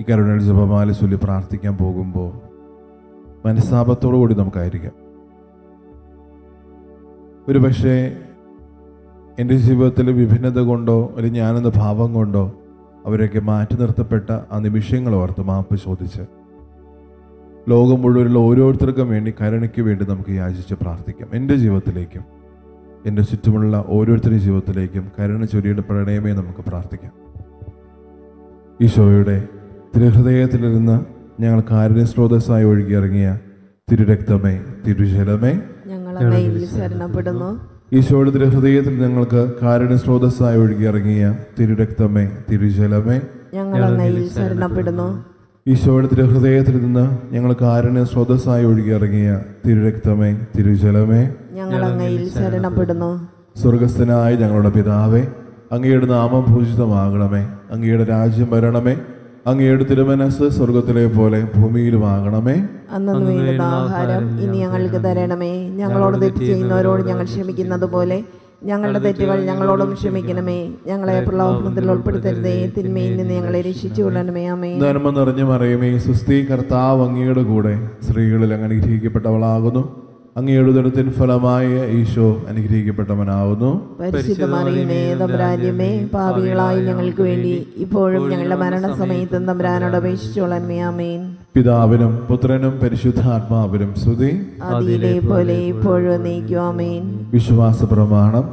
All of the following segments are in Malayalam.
ഈ കരുണയിൽ ജപമാല ചൊല്ലി പ്രാർത്ഥിക്കാൻ പോകുമ്പോൾ മനസ്താപത്തോടു കൂടി നമുക്കായിരിക്കാം. ഒരു പക്ഷേ എന്റെ ജീവിതത്തിൽ വിഭിന്നത കൊണ്ടോ അല്ലെങ്കിൽ ഞാനെന്ന ഭാവം കൊണ്ടോ അവരൊക്കെ മാറ്റി നിർത്തപ്പെട്ട ആ നിമിഷങ്ങൾ ഓർത്ത് മാപ്പ് ചോദിച്ച് ലോകം മുഴുവനുള്ള ഓരോരുത്തർക്കും വേണ്ടി കരുണയ്ക്ക് വേണ്ടി നമുക്ക് യാചിച്ച് പ്രാർത്ഥിക്കാം. എന്റെ ജീവിതത്തിലേക്കും എന്റെ ചുറ്റുമുള്ള ഓരോരുത്തരുടെ ജീവിതത്തിലേക്കും കരുണ ചൊരിയുടെ പ്രണയമേ നമുക്ക് പ്രാർത്ഥിക്കാം. ഈശോയുടെ തിരുഹൃദയത്തിലിരുന്ന് ഞങ്ങൾ കാരുണ്യ സ്രോതസ്സായി ഒഴുകിയിറങ്ങിയ തിരുരക്തമേ തിരുജലമേ ഞങ്ങൾ അങ്ങയിൽ ശരണപ്പെടുന്നു. ഈശോയുടെ തിരുഹൃദയത്തിൽ ഞങ്ങൾക്ക് കാരുണ്യ സ്രോതസ്സായി ഒഴുകിയിറങ്ങിയ തിരുരക്തമേ തിരുജലമേ. ഞങ്ങൾ അങ്ങയിൽ ശരണപ്പെടുന്നു. ഈശോയുടെ തിരുഹൃദയത്തിൽ നിന്ന് ഞങ്ങൾ കാരുണ്യ സ്രോതസ്സായി ഒഴുകിയിറങ്ങിയ തിരുരക്തമേ തിരുജലമേ. ഞങ്ങൾ അങ്ങയിൽ ശരണപ്പെടുന്നു. സ്വർഗസ്ഥനായ ഞങ്ങളുടെ പിതാവേ അങ്ങയുടെ നാമം പൂജിതമാകണമേ അങ്ങയുടെ രാജ്യം വരണമേ അങ്ങയുടെ തിരുമനസ് സ്വർഗത്തിലെ പോലെ ഭൂമിയിലുമാകണമേ ആഹാരം ഇനി ഞങ്ങൾക്ക് തരണമേ. ഞങ്ങളോട് തെറ്റ് ചെയ്യുന്നവരോട് ഞങ്ങൾ ക്ഷമിക്കുന്നത് പോലെ ഞങ്ങളുടെ തെറ്റുകൾ ഞങ്ങളോടും ക്ഷമിക്കണമേ. ഞങ്ങളെ പ്രലോഭനത്തിൽ ഉൾപ്പെടുത്തരുതേ. തിന്മയിൽ നിന്ന് ഞങ്ങളെ രക്ഷിച്ചു കൊള്ളണമേ. അമ്മേ ധനമെന്ന് നിറഞ്ഞു മറിയമേ. സുസ്ഥി കർത്താവ് അങ്ങയുടെ കൂടെ സ്ത്രീകളിൽ അങ്ങനെ അനുഗ്രഹിക്കപ്പെട്ടവളാകുന്നു. അങ്ങയുടെ ഉദരത്തിൻ ഫലമായ ഈശോ അനുഗ്രഹിക്കപ്പെട്ടവനാവുന്നു. പരിശുദ്ധമറിയുമേ തമ്പുരാന്യമേ പാപികളായി ഞങ്ങൾക്ക് വേണ്ടി ഇപ്പോഴും ഞങ്ങളുടെ മരണസമയത്തും തമ്പുരാനോട് അപേക്ഷിച്ചോളന്മേ അമേൻ പിതാവിനും പുത്രനും പരിശുദ്ധാത്മാവിനും സ്തുതി. അതിലെ പോലെ ഇപ്പോഴും നീക്കും അമേൻ വിശ്വാസ പ്രമാണം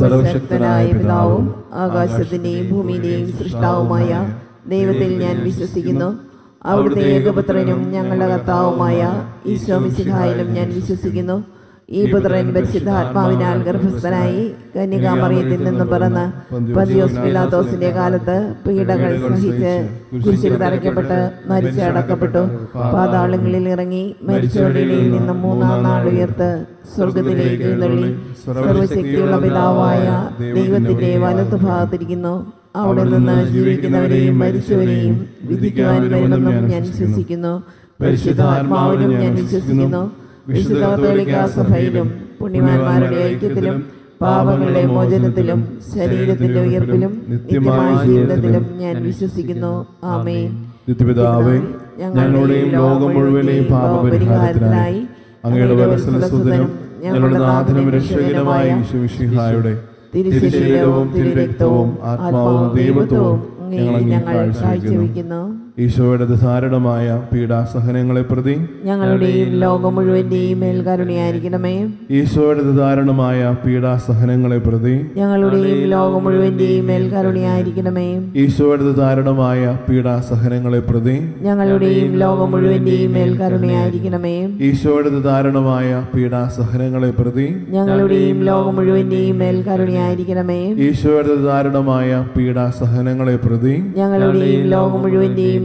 സർവശക്തനായ പിതാവും ആകാശത്തിന്റെയും ഭൂമിയുടെയും സൃഷ്ടാവുമായ ദൈവത്തിൽ ഞാൻ വിശ്വസിക്കുന്നു. അവിടുത്തെ ഏകപുത്രനും ഞങ്ങളുടെ കർത്താവുമായ ഈശോമിശിഹായിലും ഞാൻ വിശ്വസിക്കുന്നു. ഈ പുത്രൻ പരിശുദ്ധാത്മാവിനാൽ ഗർഭസ്ഥനായി കന്യകാമറിയത്തിൽ നിന്ന് പിറന്ന് പതിയോസ് പിലാത്തോസിന്റെ കാലത്ത് പീഡകൾ സഹിച്ച് കുരിശിൽ തറയ്ക്കപ്പെട്ട് മരിച്ച് അടക്കപ്പെട്ടു. പാതാളങ്ങളിൽ ഇറങ്ങി മരിച്ചോടിയിൽ നിന്ന് മൂന്നാം നാൾ ഉയർത്ത് സ്വർഗത്തിലേക്ക് തള്ളി സർവശക്തിയുള്ള പിതാവായ ദൈവത്തിന്റെ വലത്ത് ഭാഗത്തിരിക്കുന്നു അവിടെ നിന്ന് ജീവിക്കുന്നവരെയും മരിച്ചവരെയും വിധിക്കുവാൻ വരുമെന്നും ഞാൻ വിശ്വസിക്കുന്നു. പരിശുദ്ധാത്മാവിലും ഞാൻ വിശ്വസിക്കുന്നു. വിശുദ്ധ കത്തോലിക്കാ സഭയിലും പുണ്യവാന്മാരുടെ ഐക്യത്തിലും പാപങ്ങളുടെ മോചനത്തിലും ശരീരത്തിന്റെ ഉയർപ്പിലും നിത്യമായ ജീവിതത്തിലും ഞാൻ വിശ്വസിക്കുന്നു. ആമേൻ. നിത്യപിതാവേ ഞങ്ങളുടെയും ലോകം മുഴുവനെയും പാപപരിഹാരത്തിനായി അങ്ങയുടെ വത്സലസുതനും ഞങ്ങളുടെ നാഥനും രക്ഷകനുമായ ഈശോമിഷിഹായുടെ തിരുശരീരവും തിരുരക്തവും ആത്മാവും ദൈവത്വവും ഞങ്ങൾ കാഴ്ചവെക്കുന്നു. ഈശോയുടെ ധാരണമായ പീഡാസഹനങ്ങളെ പ്രതി ഞങ്ങളുടെയും ലോകം മുഴുവന്റെയും മേൽക്കരുണയായിരിക്കണമേ ഈശോയുടെ ധാരണമായ പീഡാസഹനങ്ങളെ പ്രതി ഞങ്ങളുടെയും ലോകം മുഴുവന്റെയും മേൽക്കരുണയായിരിക്കണമേ ഈശോയുടെ ധാരണമായ പീഡാസഹനങ്ങളെ പ്രതി ഞങ്ങളുടെയും ലോകം മുഴുവന്റെയും മേൽക്കരുണയായിരിക്കണമേ ഈശോയുടെ ധാരണമായ പീഡാസഹനങ്ങളെ പ്രതി ഞങ്ങളുടെയും ലോകം മുഴുവന്റെയും മേൽക്കരുണയായിരിക്കണമേ ഈശോയുടെ ധാരണമായ പീഡാസഹനങ്ങളെ പ്രതി ഞങ്ങളുടെയും ലോകം മുഴുവന്റെയും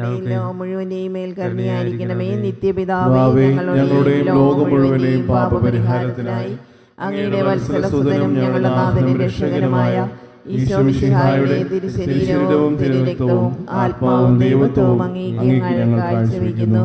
ഞങ്ങളുടെയും ലോകം മുഴുവന്റെയും മേൽക്കരുണയായിരിക്കണമേ നിത്യപിതാവേ പിതാവേ, ഞങ്ങളുടെയും ലോകം മുഴുവനെയും പാപപരിഹാരത്തിനായി അങ്ങയുടെ വത്സലസുതനും ഞങ്ങളുടെ നാഥനും രക്ഷകനുമായ ഈശോമിശിഹായുടെ തിരുശരീരവും തിരുരക്തവും ആത്മാവും ദൈവത്വവും അങ്ങേക്ക് ഞങ്ങൾ കാഴ്ചവെക്കുന്നു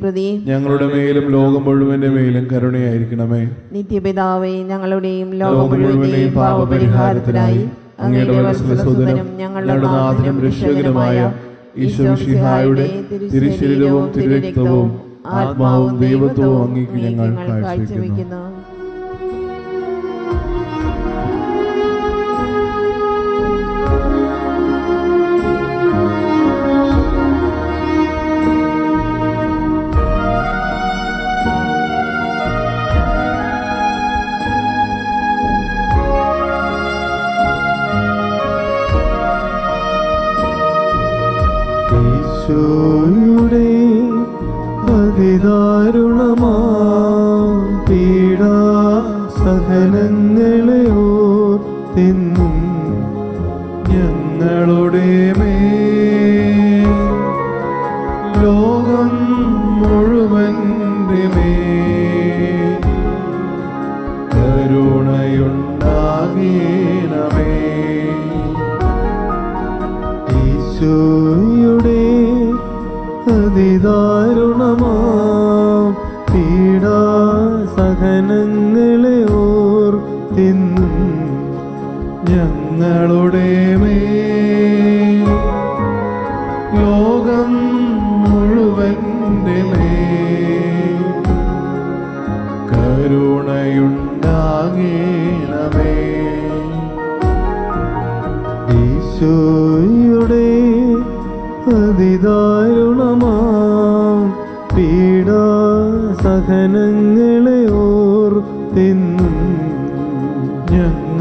പ്രതി. ഞങ്ങളുടെ മേലും ലോകം മുഴുവന്റെ മേലും കരുണയായിരിക്കണമേ. നിത്യപിതാവേ ഞങ്ങളുടെയും ലോകം മുഴുവന്റെയും പാപപരിഹാരത്തിനായി അങ്ങയുടെ വത്സലസുതനും ഞങ്ങളുടെ നാഥനും രക്ഷകനുമായ ഈശോമിശിഹായുടെ തിരുശരീരവും തിരുരക്തവും ആത്മാവും ദൈവത്വവും അങ്ങേക്ക് ഞങ്ങൾ കാഴ്ചവെക്കുന്നു.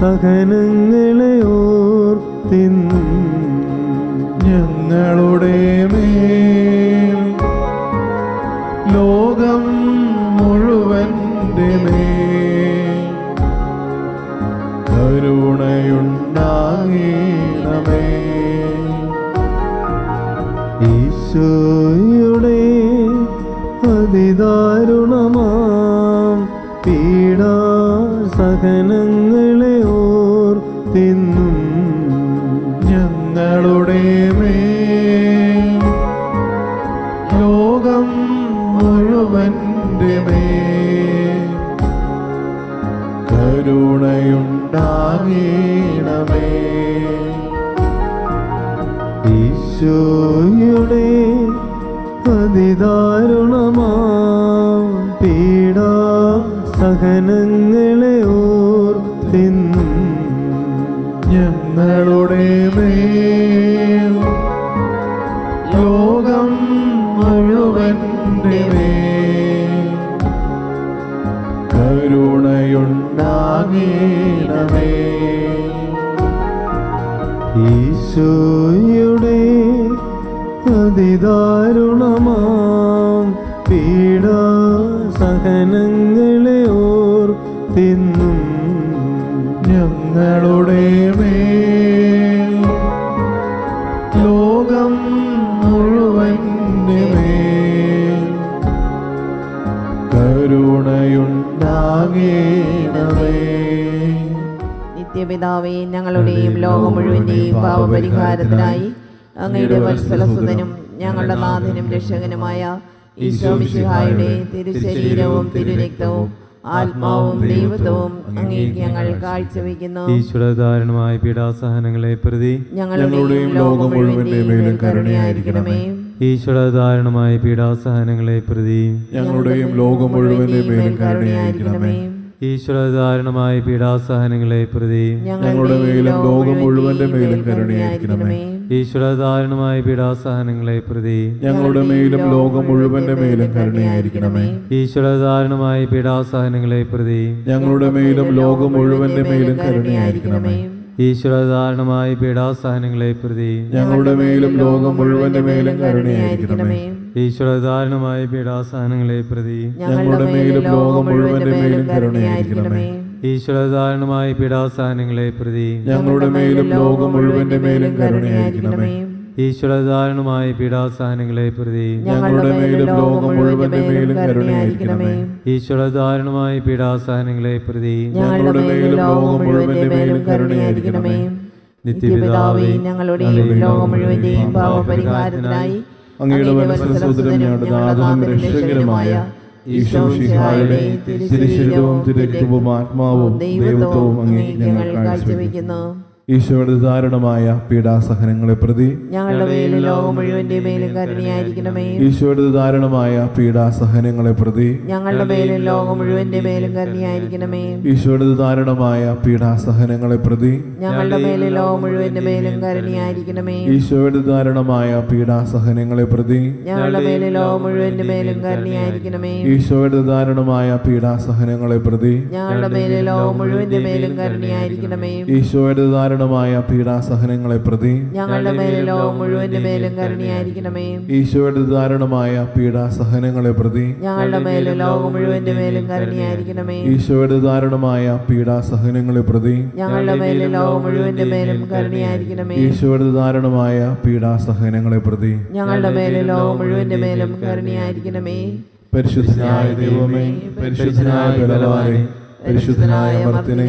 സഹനങ്ങളെ ഓർത്തിന്നും ഞങ്ങളുടെ മേൽ. ലോകം മുഴുവന്റെ മേൽ. കരുണയുണ്ടാകേണമേ. ഈശോയുടെ അതിദാരുണമാം പീഡാ സഹനങ്ങളെ ഈശോ ഈശോയുടെ അതിദാരുണമാ പീഡ സഹനങ്ങളെ ഓർത്തിന്നും ഞങ്ങളുടെ മേൽ കരുണയുണ്ടാകണമേ. ഈശോയുടെ അതിദാരുണമാം പീഡാ സഹനങ്ങളെ ഓർത്തിന്നും ഞങ്ങളുടെ മേ ലോകം മുഴുവൻ മേൽ കരുണയുണ്ടാകണമേ നിത്യപിതാവേ ഞങ്ങളുടെയും ലോകം മുഴുവന്റെയും പാപപരിഹാരത്തിനായി അങ്ങയുടെ വത്സലസുതനും ഞങ്ങളുടെ നാഥനും രക്ഷകനുമായ ഈശോമിശിഹായുടെ തിരുശരീരവും തിരുരക്തവും ആത്മാവും ദൈവത്വവും അങ്ങേക്ക് ഞങ്ങൾ കാഴ്ചവെക്കുന്നു. ഈശ്വരധാരണമായ പീഡാസഹനങ്ങളെ പ്രതി ഞങ്ങളുടെയും ലോകം മുഴുവന്റെയും മേലും കരുണയായിരിക്കണമേ. ഈശ്വരധാരണമായ പീഡാസഹനങ്ങളെ പ്രതി ഞങ്ങളുടെയും ലോകം മുഴുവന്റെ മേലും കരുണയായിരിക്കണമേ. ഈശ്വരധാരണമായ പീഡാസഹനങ്ങളെ പ്രതി ഞങ്ങളുടെ മേലും ലോകം മുഴുവന്റെ മേലും കരുണയായിരിക്കണമേ. ഈശ്വരധാരണമായ പീഡാസഹനങ്ങളെ പ്രതി ഞങ്ങളുടെ മേലും ലോകം മുഴുവന്റെ മേലും കരുണയായിരിക്കണമേ. ഈശ്വരധാരണമായ പീഡാസഹനങ്ങളെ പ്രതി ഞങ്ങളുടെ മേലും ലോകം മുഴുവന്റെ മേലും കരുണയായിരിക്കണമേ. ഈശ്വരധാരണമായ പീഡാസഹനങ്ങളെ പ്രതി ഞങ്ങളുടെ മേലും ലോകം മുഴുവന്റെ മേലും കരുണയായിരിക്കണമേ. ഈശ്വരധാരണമായ പീഡാസഹനങ്ങളെ പ്രതി ഞങ്ങളുടെ മേലും ലോകം മുഴുവന്റെ മേലും കരുണയായിരിക്കണമേ. ഈശ്വരധാരണമായ പീഡാസഹനങ്ങളെ പ്രതി ഞങ്ങളുടെ മേലും ലോകം മുഴുവന്റെ മേലും കരുണയായിരിക്കണമേ. ഈശ്വരധാരണമായ പീഡാസഹനങ്ങളെ പ്രതി ഞങ്ങളുടെ മേലും ലോകം മുഴുവന്റെ മേലും കരുണയായിരിക്കണമേ. ഈശ്വരധാരണമായ പീഡാസഹനങ്ങളെ പ്രതി ഞങ്ങളുടെ മേലും ലോകം മുഴുവന്റെ മേലും കരുണയായിരിക്കണമേ. നിത്യപിതാവേ ഞങ്ങളുടെയും ലോകം മുഴുവന്റെയും പാപപരിഹാരത്തിനായി അങ്ങയുടെ ഞങ്ങളുടെ നാഥനും രക്ഷകരമായ ഈശോഷിഹായുടെ തിരുശരീരവും തിരക്കുവും ആത്മാവും ദൈവത്വവും അങ്ങേക്ക് ഞങ്ങൾ കാഴ്ചവെക്കുന്നു. ഈശോയുടെ ദാരുണമായ പീഡാസഹനങ്ങളെ പ്രതി ഞങ്ങളുടെ മേലും ലോകം മുഴുവന്റെ മേലും കരുണയായിരിക്കണമേ. ഈശോയുടെ ദാരുണമായ പീഡാസഹനങ്ങളെ പ്രതി ഞങ്ങളുടെ മേലും ലോകം മുഴുവന്റെ മേലും കരുണയായിരിക്കണമേ. ഈശോയുടെ ദാരുണമായ പീഡാസഹനങ്ങളെ പ്രതി ഞങ്ങളുടെ മേലും ലോകം മുഴുവന്റെ മേലും കരുണയായിരിക്കണമേ. ഈശോയുടെ ദാരുണമായ പീഡാസഹനങ്ങളെ പ്രതി ഞങ്ങളുടെ മേലും ലോകം മുഴുവന്റെ മേലും കരുണയായിരിക്കണമേ. ഈശോയുടെ ദാരുണമായ പീഡാസഹനങ്ങളെ പ്രതി ഈശോയുടെ മേലും ദാരുണമായ പീഡാസഹനങ്ങളെ പ്രതി ഞങ്ങളുടെ മേലും ലോകം മുഴുവന്റെ മേലും കരുണയായിരിക്കണമേ. ഈശോയുടെ ദാരുണമായ പീഡാസഹനങ്ങളെ പ്രതി ഞങ്ങളുടെ മേലും ലോകം മുഴുവന്റെ മേലും കരുണയായിരിക്കണമേ. ഈശോയുടെ ദാരുണമായ പീഡാസഹനങ്ങളെ പ്രതി ഞങ്ങളുടെ മേലും ലോകം മുഴുവന്റെ മേലും കരുണയായിരിക്കണമേ. ഈശോയുടെ ദാരുണമായ പീഡാസഹനങ്ങളെ പ്രതി ഞങ്ങളുടെ മേലും ലോകം മുഴുവന്റെ മേലും കരുണയായിരിക്കണമേ. പരിശുദ്ധനായ ദൈവമേ പരിശുദ്ധനായ ബലവാനെ പരിശുദ്ധനായ മർത്തിനെ